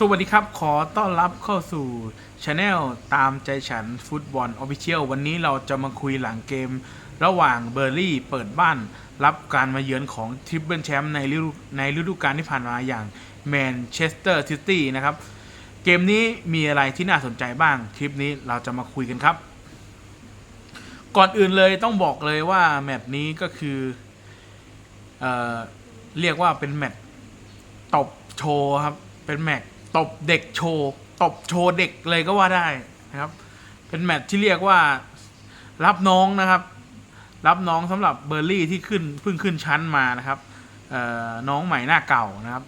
สวัสดีครับ ขอต้อนรับเข้าสู่ช anel ตามใจฉันฟุตบอลออฟฟิเชียลวันนี้เราจะมาคุยหลังเกม ระหว่างเบอร์ลี่เปิดบ้าน รับการมาเยือนของทริปเปิลแชมป์ในฤดูในฤดูกาลที่ผ่านมาอย่างแมนเชสเตอร์ซิตี้นะครับ เกมนี้มีอะไรที่น่าสนใจบ้าง คลิปนี้เราจะมาคุยกันครับ ก่อนอื่นเลยต้องบอกเลยว่าแมตช์นี้ก็คือเออเรียกว่าเป็นแมตช์ตบโชว์ครับเป็นแมตช์ ตบเด็กโชว์ตบโชว์เด็กเลยก็ว่าได้นะครับ เป็นแมตช์ที่เรียกว่ารับน้องนะครับ รับน้องสำหรับเบอร์ลี่ที่ขึ้นเพิ่งขึ้นชั้นมานะครับน้องใหม่หน้าเก่านะครับ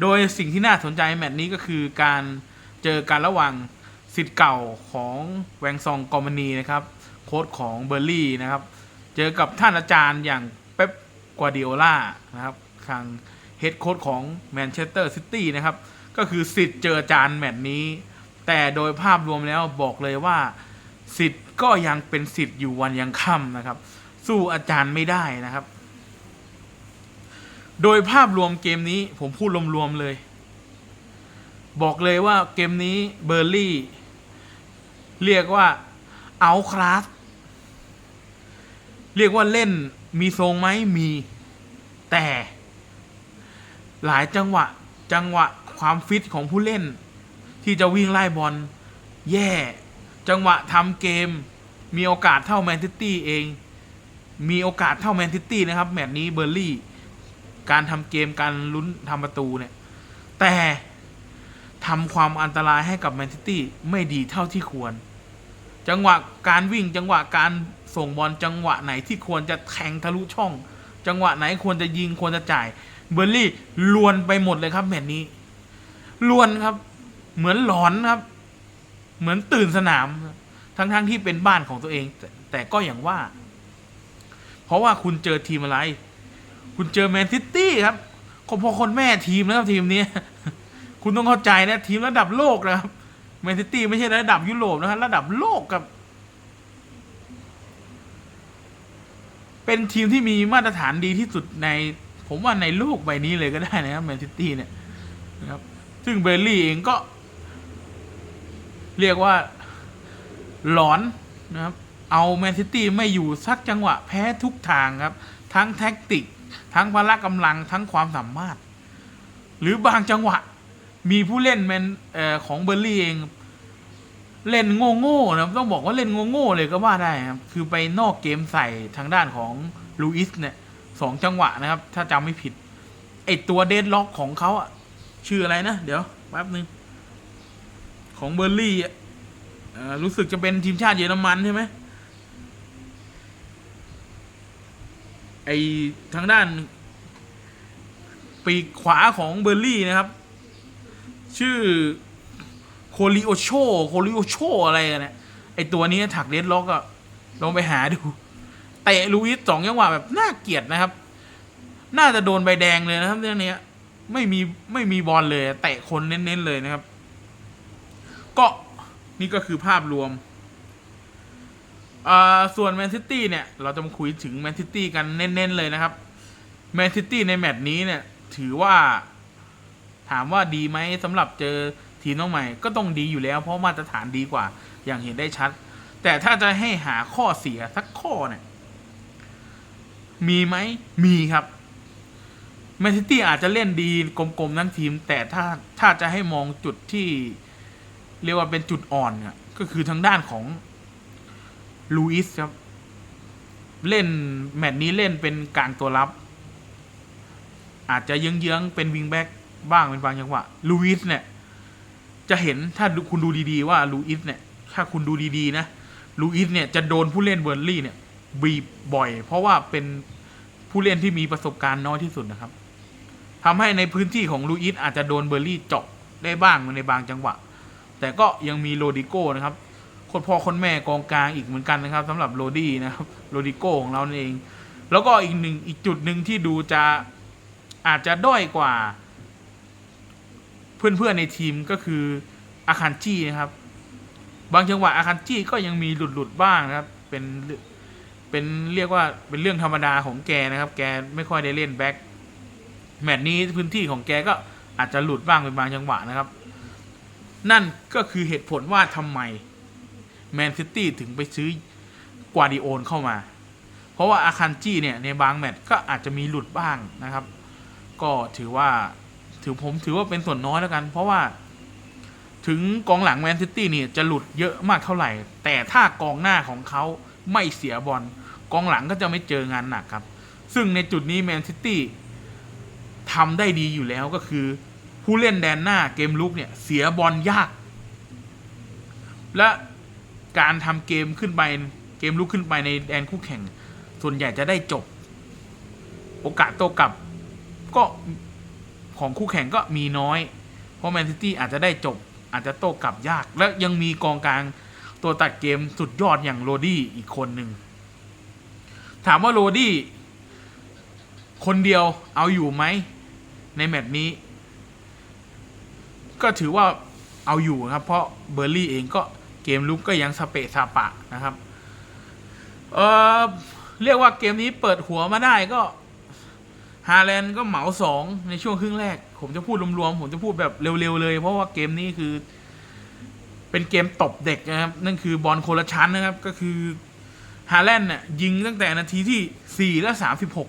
โดยสิ่งที่น่าสนใจแมตช์นี้ก็คือการเจอกันระหว่างสิทธิ์เก่าของแวงซองกอมานีนะครับ โค้ชของเบอร์ลี่นะครับ เจอกับท่านอาจารย์อย่างเป๊ปกัวดิโอล่านะครับทางเฮดโค้ชของแมนเชสเตอร์ซิตี้นะครับ ก็คือสิทธิ์เจอจารย์แมตช์นี้ แต่โดยภาพรวมแล้วบอกเลยว่าสิทธิ์ก็ยังเป็นสิทธิ์อยู่วันยังค่ำนะครับ สู้อาจารย์ไม่ได้นะครับ โดยภาพรวมเกมนี้ผมพูดรวมๆเลย บอกเลยว่าเกมนี้เบอร์ลี่ เรียกว่าเอาคลาสเรียกว่าเล่นมีทรงไหมมี แต่ หลายจังหวะ จังหวะ ความฟิตของผู้เล่น ที่จะวิ่งไล่บอลแย่จังหวะทำเกม มีโอกาสเท่าแมนซิตี้เอง มีโอกาสเท่าแมนซิตี้นะครับ แมตช์นี้เบอร์ลี่ การทำเกมการลุ้นทำประตูเนี่ย แต่ทำความอันตรายให้กับแมนซิตี้ไม่ดีเท่าที่ควร จังหวะการวิ่งจังหวะการส่งบอลจังหวะไหนที่ควรจะแทงทะลุช่อง จังหวะไหนควรจะยิงควรจะจ่าย เบอร์ลี่ลวนไปหมดเลยครับแมตช์นี้ ลวนครับ เหมือนหลอนครับ เหมือนตื่นสนาม ทั้งๆทที่เป็นบ้านของตัวเอง แต่แต่ก็อย่างว่า เพราะว่าคุณเจอทีมอะไร คุณเจอแมนซิตี้ครับคนพ่อคนแม่ทีมนะครับทีมนี้ คุณต้องเข้าใจนะทีมระดับโลกนะครับแมนซิตี้ไม่ใช่ระดับยุโรปนะครับระดับโลกครับ เป็นทีมที่มีมาตรฐานดีที่สุดใน ผมว่าในโลกใบนี้เลยก็ได้นะครับแมนซิตี้เนี่ยนะครับ ซึ่งเบลลี่เองก็ เรียกว่าหลอนนะครับ เอาแมนซิตี้ไม่อยู่สักจังหวะแพ้ทุกทางครับ ทั้งแท็กติก ทั้งพละกำลังทั้งความสามารถ หรือบางจังหวะมีผู้เล่นแมนออของเบอร์ลี่เอง เล่นโง่ๆนะต้องบอกว่าเล่นโง่ๆเลยก็ว่าได้ครับ คือไปนอกเกมใส่ทางด้านของลูอิสเนี่ยสองจังหวะนะครับ ถ้าจำไม่ผิดไอตัวเดดล็อกของเขาอะ ชื่ออะไรนะ เดี๋ยวแป๊บนึง ของเบอร์ลี่อะเอ่อรู้สึกจะเป็นทีมชาติเยอรมันใช่ไหมไอทางด้าน ปีกขวาของเบอร์ลี่นะครับ ชื่อโคลิโอโชโคลิโอโชอะไรกันเนี่ยไอตัวนี้ถักเดดล็อกอะลองไปหาดูเตะลูอิสสองจังหวะแบบน่าเกลียดนะครับ น่าจะโดนใบแดงเลยนะครับเรื่องนี้ ไม่มีไม่มีบอลเลยเตะคนเน้นๆเลยนะครับ ก็นี่ก็คือภาพรวมส่วนแมนซิตี้เนี่ย เราจะมาคุยถึงแมนซิตี้กันเน้นๆเลยนะครับแมนซิตี้ในแมตช์นี้เนี่ย ถือว่าถามว่าดีไหมสำหรับเจอทีมน้องใหม่ ก็ต้องดีอยู่แล้ว เพราะมาตรฐานดีกว่า อย่างเห็นได้ชัด แต่ถ้าจะให้หาข้อเสียสักข้อเนี่ย มีไหมมีครับ แมนซิตี้อาจจะเล่นดีกลมๆทั้งทีม แต่ถ้าถ้าจะให้มองจุดที่เรียกว่าเป็นจุดอ่อนเนี่ยก็คือทางด้านของลูอิสครับ เล่นแมตช์นี้เล่นเป็นกลางตัวรับ อาจจะเยื้องๆเป็นวิงแบ็กบ้างเป็นบางจังหวะลูอิสเนี่ย จะเห็นถ้าคุณดูดีๆว่าลูอิสเนี่ย ถ้าคุณดูดีๆนะลูอิสเนี่ยจะโดนผู้เล่นเบอร์ลี่เนี่ยบีบบ่อย เพราะว่าเป็นผู้เล่นที่มีประสบการณ์น้อยที่สุดนะครับ ทำให้ในพื้นที่ของลูอิสอาจจะโดนเบอร์ลี่เจาะได้บ้างในบางจังหวะ แต่ก็ยังมีโรดิโก้นะครับคนพ่อคนแม่กองกลางอีกเหมือนกันนะครับสำหรับโรดี้นะครับโรดิโก้ของเราเอง แล้วก็อีกหนึ่งอีกจุดหนึ่งที่ดูจะอาจจะด้อยกว่า เพื่อนๆในทีมก็คืออาคันจี้นะครับ บางจังหวะอาคันจี้ก็ยังมีหลุดๆบ้างนะครับเป็นเป็นเรียกว่าเป็นเรื่องธรรมดาของแกนะครับ แกไม่ค่อยได้เล่นแบ็ค แมตช์นี้พื้นที่ของแกก็อาจจะหลุดบ้างเป็นบางจังหวะนะครับ นั่นก็คือเหตุผลว่าทำไมแมนซิตี้ถึงไปซื้อกวาดิโอนเข้ามา เพราะว่าอาคันจีเนี่ยในบางแมตช์ก็อาจจะมีหลุดบ้างนะครับ ก็ถือว่าถือผมถือว่าเป็นส่วนน้อยแล้วกัน เพราะว่า ถึงกองหลังแมนซิตี้เนี่ยจะหลุดเยอะมากเท่าไหร่ แต่ถ้ากองหน้าของเขาไม่เสียบอลกองหลังก็จะไม่เจองานหนักครับ ซึ่งในจุดนี้แมนซิตี้ ทำได้ดีอยู่แล้วก็คือ ผู้เล่นแดนหน้าเกมลุกเนี่ย เสียบอลยาก และการทำเกมขึ้นไปเกมลุกขึ้นไปในแดนคู่แข่ง ส่วนใหญ่จะได้จบ โอกาสโต้กลับก็ของคู่แข่งก็มีน้อย เพราะแมนซิตี้อาจจะได้จบ อาจจะโต้กลับยาก และยังมีกองกลางตัวตัดเกมสุดยอดอย่างโรดี้อีกคนหนึ่ง ถามว่าโรดี้คนเดียวเอาอยู่ไหม ในแมตช์นี้ ก็ถือว่าเอาอยู่ครับ เพราะเบอร์ลี่เองก็เกมลุกก็ยังสเปะสาปะนะครับ เออเรียกว่าเกมนี้เปิดหัวมาได้ก็ฮาแลนด์ก็เหมาสองในช่วงครึ่งแรก ผมจะพูดรวมๆผมจะพูดแบบเร็วๆเลย เพราะว่าเกมนี้คือ เป็นเกมตบเด็กนะครับ นั่นคือบอลโคละชั้นนะครับ ก็คือฮาแลนด์เนี่ยยิงตั้งแต่นาทีที่สี่และสามสิบหก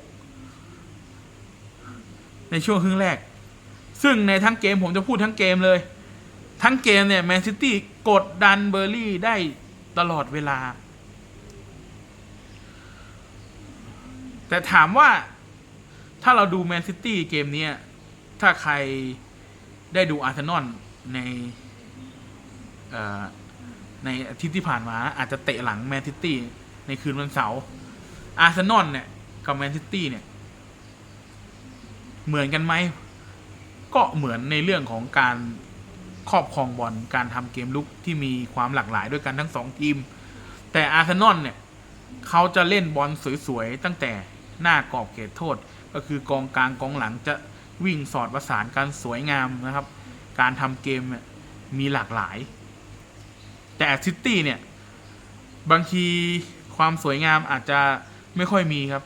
ในช่วงครึ่งแรก ซึ่งในทั้งเกมผมจะพูดทั้งเกมเลย ทั้งเกมเนี่ยแมนซิตี้กดดันเบอร์ลี่ได้ตลอดเวลา แต่ถามว่าถ้าเราดูแมนซิตี้เกมนี้ถ้าใครได้ดูอาร์เซนอลในในอาทิตย์ที่ผ่านมา อาจจะเตะหลังแมนซิตี้ในคืนวันเสาร์อาร์เซนอลเนี่ย กับแมนซิตี้เนี่ย เหมือนกันไหมก็เหมือนในเรื่องของการครอบครองบอลการทำเกมลุกที่มีความหลากหลายด้วยกันทั้งสองทีม แต่อาร์เซนอลเนี่ยเขาจะเล่นบอลสวยๆตั้งแต่หน้ากรอบเขตโทษ ก็คือกองกลางกองหลังจะวิ่งสอดประสานกันสวยงามนะครับ การทำเกมเนี่ยมีหลากหลาย แต่ซิตี้เนี่ยบางทีความสวยงามอาจจะไม่ค่อยมีครับ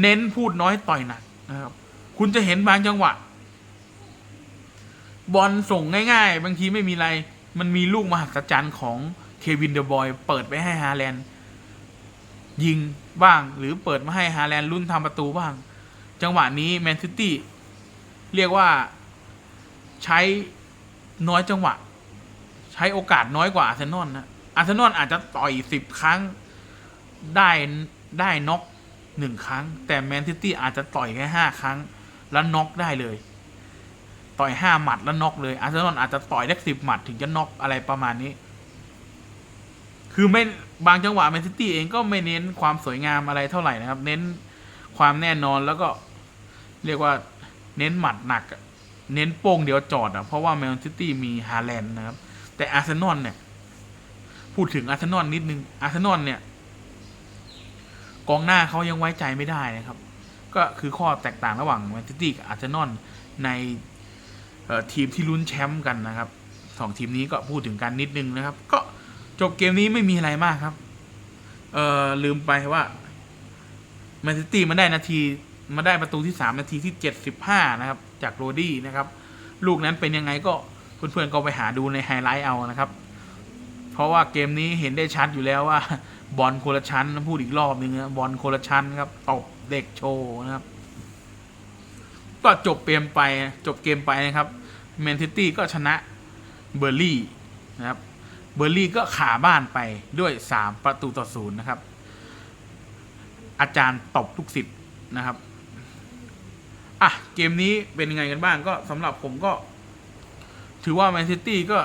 เน้นพูดน้อยต่อยหนักนะครับ คุณจะเห็นบางจังหวะ บอลส่งง่ายๆ บางทีไม่มีอะไร มันมีลูกมหัศจรรย์ของเควินเดอะบอย เปิดไปให้ฮาแลนด์ยิงบ้าง หรือเปิดมาให้ฮาแลนด์รุ่นทำประตูบ้าง จังหวะนี้แมนซิตี้เรียกว่าใช้น้อยจังหวะ ใช้โอกาสน้อยกว่าอาร์เซนอลนะอาร์เซนอลอาจจะต่อยสิบครั้งได้ได้น็อกหนึ่งครั้ง แต่แมนซิตี้อาจจะต่อยแค่ห้าครั้ง แล้วน็อกได้เลย ต่อยห้าหมัดแล้วน็อกเลยอาร์เซนอลอาจจะต่อยได้สิบหมัดถึงจะน็อกอะไรประมาณนี้ คือไม่บางจังหวะแมนซิตี้เองก็ไม่เน้นความสวยงามอะไรเท่าไหร่นะครับ เน้นความแน่นอนแล้วก็เรียกว่าเน้นหมัดหนัก เน้นโป้งเดียวจอดอะเพราะว่าแมนซิตี้มีฮาแลนด์นะครับ แต่อาร์เซนอลเนี่ย พูดถึงอาร์เซนอลนิดนึงอาร์เซนอลเนี่ย กองหน้าเขายังไว้ใจไม่ได้นะครับ ก็คือข้อแตกต่างระหว่างแมนซิตี้กับอาร์เซนอลในทีมที่ลุ้นแชมป์กันนะครับสองทีมนี้ก็พูดถึงกันนิดนึงนะครับ ก็จบเกมนี้ไม่มีอะไรมากครับ เออลืมไปว่าแมนซิตี้มาได้นาทีมาได้ประตูที่สามนาทีที่เจ็ดสิบห้านะครับ จากโรดี้นะครับ ลูกนั้นเป็นยังไงก็เพื่อนๆก็ไปหาดูในไฮไลท์เอานะครับ เพราะว่าเกมนี้เห็นได้ชัดอยู่แล้วว่า บอลโคละชั้นพูดอีกรอบหนึ่งนะบอลโคละชั้นครับตบเด็กโชว์นะครับ ก็จบเกมไปจบเกมไปนะครับแมนซิตี้ก็ชนะเบอร์ลี่นะครับเบอร์ลี่ก็ขาบ้านไปด้วย 3 ประตูต่อศูนย์นะครับ อาจารย์ตบทุกสิทธิ์นะครับอะเกมนี้เป็นยังไงกันบ้างก็สำหรับผมก็ ถือว่าแมนซิตี้ก็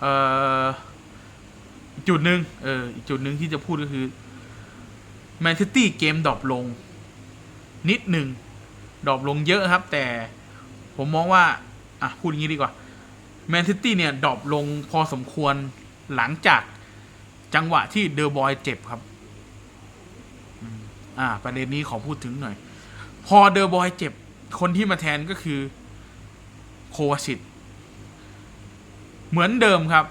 เอ่อ อีกจุดหนึ่งเอออีกจุดหนึ่งที่จะพูดก็คือแมนซิตี้เกมดรอปลง นิดหนึ่งดรอปลงเยอะครับ แต่ผมมองว่า อะ พูดอย่างนี้ดีกว่าแมนซิตี้เนี่ยดรอปลงพอสมควรหลังจากจังหวะที่เดอร์บอยเจ็บครับ อ่า ประเด็นนี้ขอพูดถึงหน่อย พอเดอร์บอยเจ็บ คนที่มาแทนก็คือโควาชิต เหมือนเดิมครับ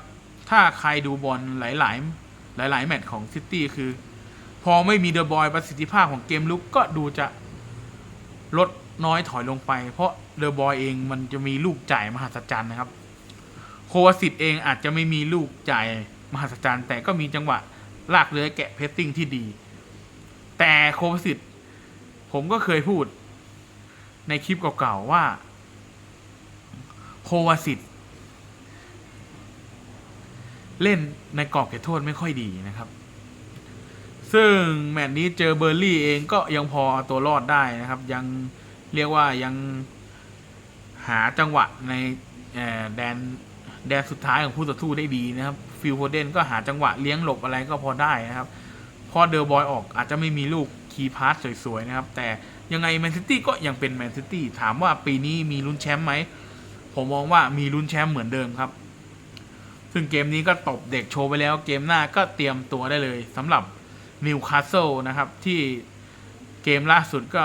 ถ้าใครดูบอลหลาย ๆ หลาย ๆ แมตช์ของซิตี้คือ พอไม่มีเดอะบอยประสิทธิภาพของเกมลุกก็ดูจะลดน้อยถอยลงไป เพราะเดอะบอยเองมันจะมีลูกจ่ายมหัศจรรย์นะครับ โคควาสิตเองอาจจะไม่มีลูกจ่ายมหัศจรรย์แต่ก็มีจังหวะลากเลื้อยแกะเพสติ้งที่ดี แต่โควาสิตผมก็เคยพูดในคลิปเก่าๆว่า โควาสิต เล่นในกรอบเขตโทษไม่ค่อยดีนะครับ ซึ่งแมตช์นี้เจอเบอร์ลี่เองก็ยังพอเอาตัวรอดได้นะครับ ยังเรียกว่ายังหาจังหวะในแดนแดนสุดท้ายของผู้ต่อสู้ได้ดีนะครับ ฟิลโฟเดนก็หาจังหวะเลี้ยงหลบอะไรก็พอได้นะครับ พอเดอร์บอยออกอาจจะไม่มีลูกคีย์พาสสวยๆนะครับ แต่ยังไงแมนซิตี้ก็ยังเป็นแมนซิตี้ถามว่าปีนี้มีลุ้นแชมป์ไหม ผมมองว่ามีลุ้นแชมป์เหมือนเดิมครับ ซึ่งเกมนี้ก็ตบเด็กโชว์ไปแล้ว เกมหน้าก็เตรียมตัวได้เลยสำหรับนิวคาสเซิลนะครับ ที่เกมล่าสุดก็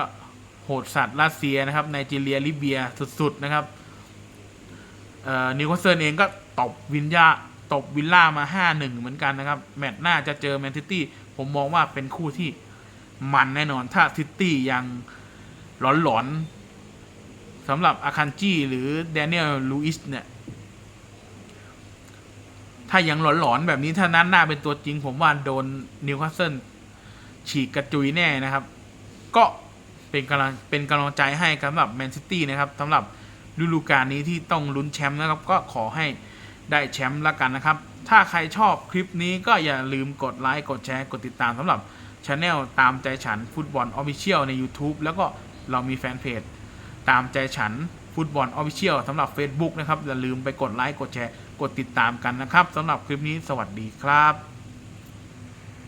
โหดสัตว์รัสเซียนะครับไนจีเรียลิเบียสุดๆนะครับนิวคาสเซิลเองก็ตบวินยาตบวิลล่ามา 5-1 เหมือนกันนะครับ แมตช์หน้าจะเจอแมนซิตี้ผมมองว่าเป็นคู่ที่มันแน่นอนถ้าซิตี้ยังหลอนๆสำหรับอาคันจีหรือแดเนียลลูอิสเนี่ย ถ้ายังหลอนๆแบบนี้ถ้านั้นหน้าเป็นตัวจริง ผมว่าโดนนิวคาสเซิลฉีกกระจุยแน่นะครับ ก็เป็นกำลังเป็นกำลังใจให้สำหรับแมนซิตี้นะครับสำหรับฤดูกาลนี้ที่ต้องลุ้นแชมป์นะครับ ก็ขอให้ได้แชมป์ละกันนะครับ ถ้าใครชอบคลิปนี้ก็อย่าลืมกดไลค์กดแชร์กดติดตามสำหรับช anel ตามใจฉันฟุตบอลออฟฟิเชียลใน YouTube แล้วก็เรามีแฟนเพจตามใจฉัน ฟุตบอลออฟฟิเชียลสำหรับ Facebook นะครับอย่าลืมไปกดไลค์กดแชร์กดติดตามกันนะครับสำหรับคลิปนี้สวัสดีครับ